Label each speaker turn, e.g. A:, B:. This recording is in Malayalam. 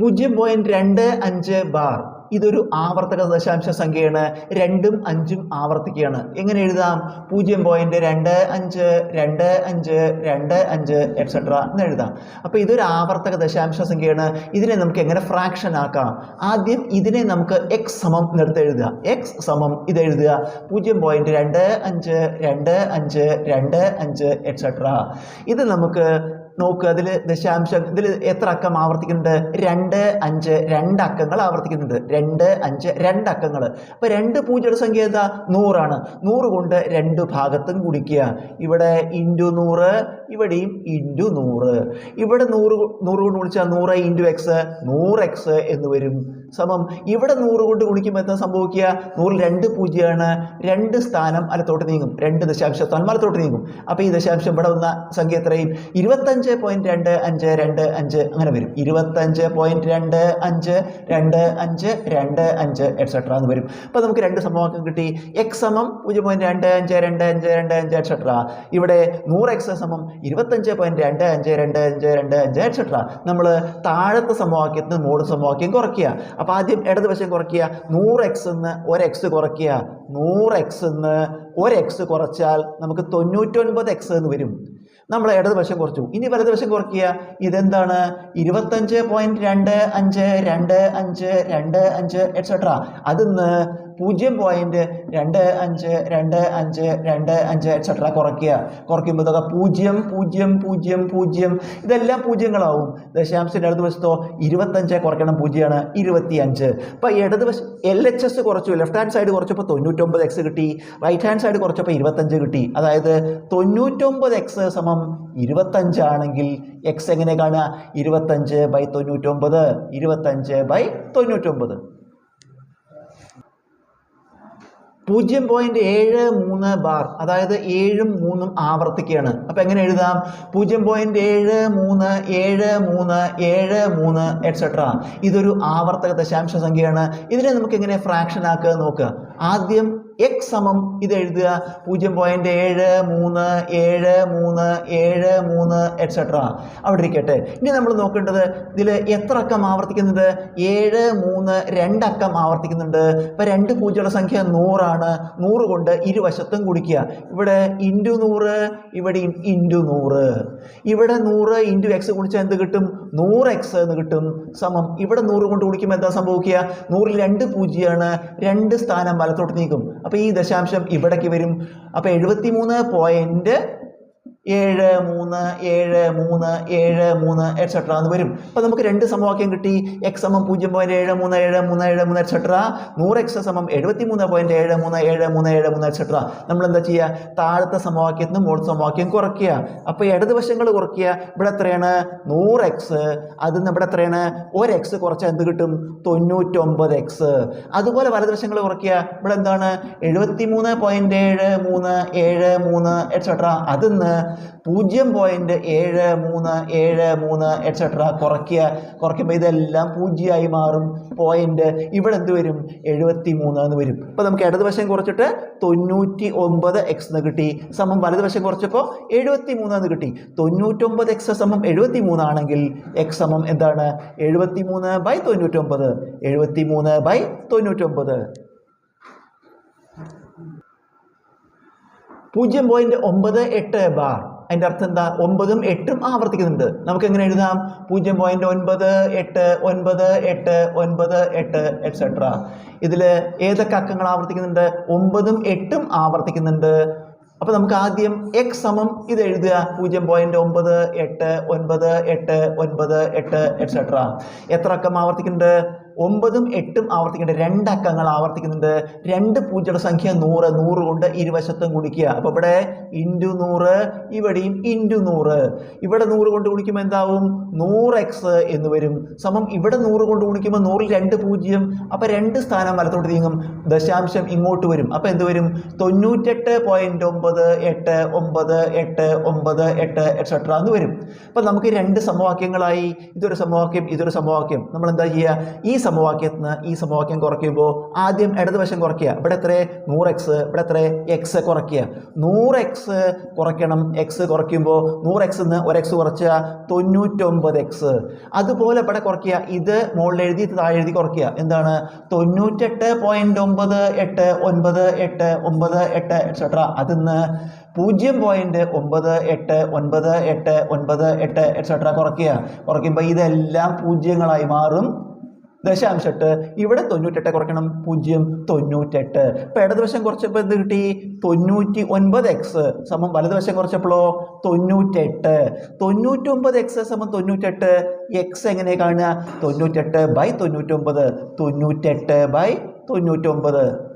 A: പൂജ്യം പോയിന്റ് രണ്ട് അഞ്ച് ബാർ. ഇതൊരു ആവർത്തക ദശാംശ സംഖ്യയാണ്. രണ്ടും അഞ്ചും ആവർത്തിക്കുകയാണ്. എങ്ങനെ എഴുതാം? പൂജ്യം പോയിന്റ് രണ്ട് അഞ്ച് രണ്ട് അഞ്ച് രണ്ട് അഞ്ച് എക്സെട്ര എന്ന് എഴുതാം. അപ്പോൾ ഇതൊരു ആവർത്തക ദശാംശ സംഖ്യയാണ്. ഇതിനെ നമുക്ക് എങ്ങനെ ഫ്രാക്ഷൻ ആക്കാം? ആദ്യം ഇതിനെ നമുക്ക് എക്സ് സമം നിർത്തി എഴുതുക. എക്സ് സമം ഇത് എഴുതുക. പൂജ്യം പോയിന്റ് രണ്ട് അഞ്ച് രണ്ട് അഞ്ച് രണ്ട് അഞ്ച് എക്സെട്ര ഇത് നമുക്ക് നോക്കുക അതിൽ ദശാംശം ഇതിൽ എത്ര അക്കം ആവർത്തിക്കുന്നുണ്ട്? രണ്ട് അഞ്ച് രണ്ട് അക്കങ്ങൾ ആവർത്തിക്കുന്നുണ്ട്. രണ്ട് അഞ്ച് രണ്ട് അക്കങ്ങൾ. അപ്പോൾ രണ്ട് പൂജ്യയുടെ സംഖ്യ എന്താ? നൂറാണ്. നൂറ് കൊണ്ട് രണ്ട് ഭാഗത്തും കുടിക്കുക ഇവിടെ ഇന്റു നൂറ് ഇവിടെയും ഇന്റു നൂറ്. ഇവിടെ നൂറ് നൂറ് കൊണ്ട് ഗുണിച്ചാൽ നൂറ് ഇന്റു എക്സ് നൂറ് എക്സ് എന്ന് വരും. സമം ഇവിടെ നൂറ് കൊണ്ട് ഗുണിക്കുമ്പോൾ എന്താ സംഭവിക്കുക? നൂറിൽ രണ്ട് പൂജ്യമാണ്. രണ്ട് സ്ഥാനം അലത്തോട്ട് നീങ്ങും. രണ്ട് ദശാംശ സ്ഥാനം അലത്തോട്ട് നീങ്ങും. അപ്പോൾ ഈ ദശാംശം ഇവിടെ വന്ന സംഖ്യ എത്രയും? ഇരുപത്തഞ്ച് പോയിന്റ് രണ്ട് അഞ്ച് രണ്ട് അഞ്ച് അങ്ങനെ വരും ഇരുപത്തഞ്ച് പോയിന്റ് രണ്ട് അഞ്ച് രണ്ട് അഞ്ച് രണ്ട് അഞ്ച് എക്സെട്ര എന്ന് വരും അപ്പോൾ നമുക്ക് രണ്ട് സമവാക്യം കിട്ടി എക്സ് സമം പൂജ്യം പോയിന്റ് രണ്ട് അഞ്ച് രണ്ട് അഞ്ച് രണ്ട് അഞ്ച് എക്സെട്ര ഇവിടെ നൂറ് എക്സ് സമം ഇരുപത്തഞ്ച് പോയിന്റ് രണ്ട് അഞ്ച് രണ്ട് അഞ്ച് രണ്ട് അഞ്ച് എക്സെട്ര നമ്മൾ താഴത്തെ സമവാക്യത്തിന് മോഡ് സമവാക്യം കുറയ്ക്കുക അപ്പോൾ ആദ്യം ഇടതുവശം കുറയ്ക്കുക നൂറ് എക്സ് എന്ന് ഒരു എക്സ് കുറയ്ക്കുക നൂറ് എക്സ് എന്ന് ഒരു എക്സ് കുറച്ചാൽ നമുക്ക് തൊണ്ണൂറ്റൊൻപത് എക്സ് എന്ന് വരും നമ്മൾ ഇടതുവശം കുറച്ചു. ഇനി വലതുവശം കുറയ്ക്കുക. ഇതെന്താണ്? ഇരുപത്തഞ്ച് പോയിന്റ് രണ്ട് അഞ്ച് രണ്ട് അഞ്ച് രണ്ട് അഞ്ച് എക്സെട്ര അതിന്ന് പൂജ്യം പോയിന്റ് രണ്ട് അഞ്ച് രണ്ട് അഞ്ച് രണ്ട് അഞ്ച് എക്സെട്ര കുറയ്ക്കുക. കുറയ്ക്കുമ്പോൾ ഇതൊക്കെ പൂജ്യം പൂജ്യം പൂജ്യം പൂജ്യം. ഇതെല്ലാം പൂജ്യങ്ങളാവും. ദശാംശത്തിന്റെ ഇടതുവശത്തോ ഇരുപത്തഞ്ച് കുറയ്ക്കണം പൂജ്യമാണ് ഇരുപത്തി അഞ്ച് അപ്പോൾ ഇടതുവശം എൽ എച്ച് എസ് കുറച്ചു ലെഫ്റ്റ് ഹാൻഡ് സൈഡ് കുറച്ചപ്പോൾ തൊണ്ണൂറ്റൊമ്പത് എക്സ് കിട്ടി. റൈറ്റ് ഹാൻഡ് സൈഡ് കുറച്ചപ്പോൾ ഇരുപത്തഞ്ച് കിട്ടി. അതായത് തൊണ്ണൂറ്റൊമ്പത് എക്സ് സമം ഇരുപത്തഞ്ചാണെങ്കിൽ എക്സ് എങ്ങനെ കാണുക? ഇരുപത്തഞ്ച് ബൈ തൊണ്ണൂറ്റൊമ്പത് ഇരുപത്തഞ്ച് ബൈ തൊണ്ണൂറ്റൊമ്പത്. പൂജ്യം പോയിന്റ് ഏഴ് മൂന്ന് ബാർ അതായത് ഏഴും മൂന്നും ആവർത്തിക്കുകയാണ്. അപ്പം എങ്ങനെ എഴുതാം? പൂജ്യം പോയിന്റ് ഏഴ് മൂന്ന് ഏഴ് മൂന്ന് ഏഴ് മൂന്ന് എക്സെട്ര ഇതൊരു ആവർത്തക ദശാംശ സംഖ്യയാണ് ഇതിനെ നമുക്ക് എങ്ങനെ ഫ്രാക്ഷൻ ആക്കുക നോക്കുക? ആദ്യം എക്സ് സമം ഇത് എഴുതുക. പൂജ്യം പോയിന്റ് ഏഴ് മൂന്ന് ഏഴ് മൂന്ന് ഏഴ് മൂന്ന് എക്സെട്ര അവിടെ ഇരിക്കട്ടെ. ഇനി നമ്മൾ നോക്കേണ്ടത് ഇതിൽ എത്ര അക്കം ആവർത്തിക്കുന്നുണ്ട്? ഏഴ് മൂന്ന് രണ്ടക്കം ആവർത്തിക്കുന്നുണ്ട്. ഇപ്പം രണ്ട് പൂജ്യമുള്ള സംഖ്യ നൂറാണ്. നൂറ് കൊണ്ട് ഇരുവശത്തും കുടിക്കുക ഇവിടെ ഇന്റു നൂറ് ഇവിടെയും ഇന്റു നൂറ്. ഇവിടെ നൂറ് ഇന്റു എക്സ് കുടിച്ചാൽ എന്ത് കിട്ടും? നൂറ് എക്സ് എന്ന് കിട്ടും. സമം ഇവിടെ നൂറ് കൊണ്ട് കുടിക്കുമ്പോൾ എന്താ സംഭവിക്കുക? നൂറിൽ രണ്ട് പൂജ്യമാണ്. രണ്ട് സ്ഥാനം വലത്തോട്ട് നീക്കും. അപ്പോൾ ഈ ദശാംശം ഇവിടേക്ക് വരും. അപ്പോൾ എഴുപത്തി മൂന്ന് പോയിന്റ് ഏഴ് മൂന്ന് ഏഴ് മൂന്ന് ഏഴ് മൂന്ന് എക്സെട്ര എന്ന് വരും അപ്പോൾ നമുക്ക് രണ്ട് സമവാക്യം കിട്ടി എക്സ് സമം പൂജ്യം പോയിന്റ് ഏഴ് മൂന്ന് ഏഴ് മൂന്ന് ഏഴ് മൂന്ന് എക്സെട്ര നൂറ് എക്സ് സമം എഴുപത്തി മൂന്ന് പോയിന്റ് ഏഴ് മൂന്ന് ഏഴ് മൂന്ന് ഏഴ് മൂന്ന് എക്സെട്ര നമ്മൾ എന്താ ചെയ്യുക താഴത്തെ സമവാക്യത്തിൽ നിന്ന് മുകളിൽ സമവാക്യം കുറയ്ക്കുക അപ്പോൾ ഇടതുവശങ്ങൾ കുറയ്ക്കുക ഇവിടെ എത്രയാണ് നൂറ് എക്സ് അതിൽ നിന്ന് ഇവിടെ എത്രയാണ് ഒരു എക്സ് കുറച്ചാൽ എന്ത് കിട്ടും തൊണ്ണൂറ്റൊമ്പത് എക്സ് അതുപോലെ വലതുവശങ്ങൾ കുറയ്ക്കുക ഇവിടെ എന്താണ് എഴുപത്തി മൂന്ന് പോയിന്റ് ഏഴ് മൂന്ന് ഏഴ് മൂന്ന് എക്സെട്ര അതിൽ നിന്ന് പൂജ്യം പോയിന്റ് ഏഴ് മൂന്ന് ഏഴ് മൂന്ന് എക്സെട്ര കുറയ്ക്കുക. കുറയ്ക്കുമ്പോൾ ഇതെല്ലാം പൂജ്യമായി മാറും. പോയിന്റ് ഇവിടെ എന്ത് വരും? എഴുപത്തി മൂന്ന് എന്ന് വരും. അപ്പോൾ നമുക്ക് ഇടതുവശം കുറച്ചിട്ട് തൊണ്ണൂറ്റി ഒമ്പത് എക്സ് എന്ന് കിട്ടി. സമം വലതുവശം കുറച്ചപ്പോൾ എഴുപത്തി മൂന്ന് എന്ന് കിട്ടി. തൊണ്ണൂറ്റൊമ്പത് എക്സ് സമം എഴുപത്തി മൂന്നാണെങ്കിൽ എക്സ് സമം എന്താണ്? എഴുപത്തി മൂന്ന് ബൈ തൊണ്ണൂറ്റൊമ്പത്. എഴുപത്തി മൂന്ന് ബൈ തൊണ്ണൂറ്റൊമ്പത്. പൂജ്യം പോയിന്റ് ഒമ്പത് എട്ട് ബാർ. അതിന്റെ അർത്ഥം എന്താ? ഒമ്പതും എട്ടും ആവർത്തിക്കുന്നുണ്ട്. നമുക്ക് എങ്ങനെ എഴുതാം? പൂജ്യം പോയിന്റ് ഒൻപത് എട്ട് ഒൻപത് എട്ട് ഒൻപത് എട്ട് എക്സെട്ര ഇതിൽ ഏതൊക്കെ അക്കങ്ങൾ ആവർത്തിക്കുന്നുണ്ട്? ഒമ്പതും എട്ടും ആവർത്തിക്കുന്നുണ്ട്. അപ്പോൾ നമുക്ക് ആദ്യം എക്സ് സമം ഇത് എഴുതുക. പൂജ്യം പോയിന്റ് ഒമ്പത് എട്ട് ഒൻപത് എട്ട് ഒൻപത് എട്ട് എക്സെട്ര എത്ര അക്കം ആവർത്തിക്കുന്നുണ്ട്? ഒമ്പതും എട്ടും ആവർത്തിക്കുന്നുണ്ട് രണ്ട് അക്കങ്ങൾ ആവർത്തിക്കുന്നുണ്ട്. രണ്ട് പൂജയുടെ സംഖ്യ നൂറ് നൂറ് കൊണ്ട് ഇരുവശത്തും കുടിക്കുക അപ്പോൾ ഇവിടെ ഇന്റു നൂറ് ഇവിടെയും ഇന്റു നൂറ്. ഇവിടെ നൂറ് കൊണ്ട് കുടിക്കുമ്പോൾ എന്താവും? നൂറ് എക്സ് എന്ന് വരും. സമം ഇവിടെ നൂറ് കൊണ്ട് കുടിക്കുമ്പോൾ നൂറിൽ രണ്ട് പൂജ്യം. അപ്പോൾ രണ്ട് സ്ഥാനം വലത്തോട്ട് നീങ്ങും. ദശാംശം ഇങ്ങോട്ട് വരും. അപ്പോൾ എന്ത് വരും? തൊണ്ണൂറ്റെട്ട് പോയിന്റ് ഒമ്പത് എട്ട് ഒമ്പത് എട്ട് ഒമ്പത് എട്ട് എക്സെട്ര എന്ന് വരും. അപ്പോൾ നമുക്ക് രണ്ട് സമവാക്യങ്ങളായി. ഇതൊരു സമവാക്യം ഇതൊരു സമവാക്യം. നമ്മൾ എന്താ ചെയ്യുക? ഈ സമവാക്യത്തിൽ നിന്ന് ഈ സമവാക്യം കുറയ്ക്കുമ്പോൾ ആദ്യം ഇടതുവശം കുറയ്ക്കുക. ഇവിടെ എത്ര? നൂറ് എക്സ് ഇവിടെ എത്ര? എക്സ് കുറയ്ക്കുക. നൂറ് എക്സ് കുറയ്ക്കണം. എക്സ് കുറയ്ക്കുമ്പോൾ നൂറ് എക്സ് നിന്ന് ഒരു എക്സ് കുറച്ചുക തൊണ്ണൂറ്റൊമ്പത് എക്സ് അതുപോലെ ഇവിടെ കുറയ്ക്കുക. ഇത് മുകളിൽ എഴുതി താഴെ എഴുതി കുറയ്ക്കുക. എന്താണ്? തൊണ്ണൂറ്റെട്ട് പോയിന്റ് ഒമ്പത് എട്ട് ഒൻപത് എട്ട് ഒമ്പത് എട്ട് എക്സെട്ര അതിന്ന് പൂജ്യം പോയിന്റ് ഒമ്പത് എട്ട് ഒൻപത് എട്ട് ഒൻപത് എട്ട് എക്സെട്ര കുറയ്ക്കുക. കുറയ്ക്കുമ്പോൾ ഇതെല്ലാം പൂജ്യങ്ങളായി മാറും. ദശാംശെട്ട്. ഇവിടെ തൊണ്ണൂറ്റെട്ട് കുറയ്ക്കണം. പൂജ്യം തൊണ്ണൂറ്റെട്ട്. ഇപ്പം ഇടതുവശം കുറച്ചപ്പോൾ എന്ത് കിട്ടി? തൊണ്ണൂറ്റി ഒൻപത് എക്സ് സമം വലതുവശം കുറച്ചപ്പോഴോ തൊണ്ണൂറ്റെട്ട്. തൊണ്ണൂറ്റൊമ്പത് എക്സ് സമം തൊണ്ണൂറ്റെട്ട്. എക്സ് എങ്ങനെ കാണുക? തൊണ്ണൂറ്റെട്ട് ബൈ തൊണ്ണൂറ്റൊമ്പത് തൊണ്ണൂറ്റെട്ട് ബൈ തൊണ്ണൂറ്റൊമ്പത്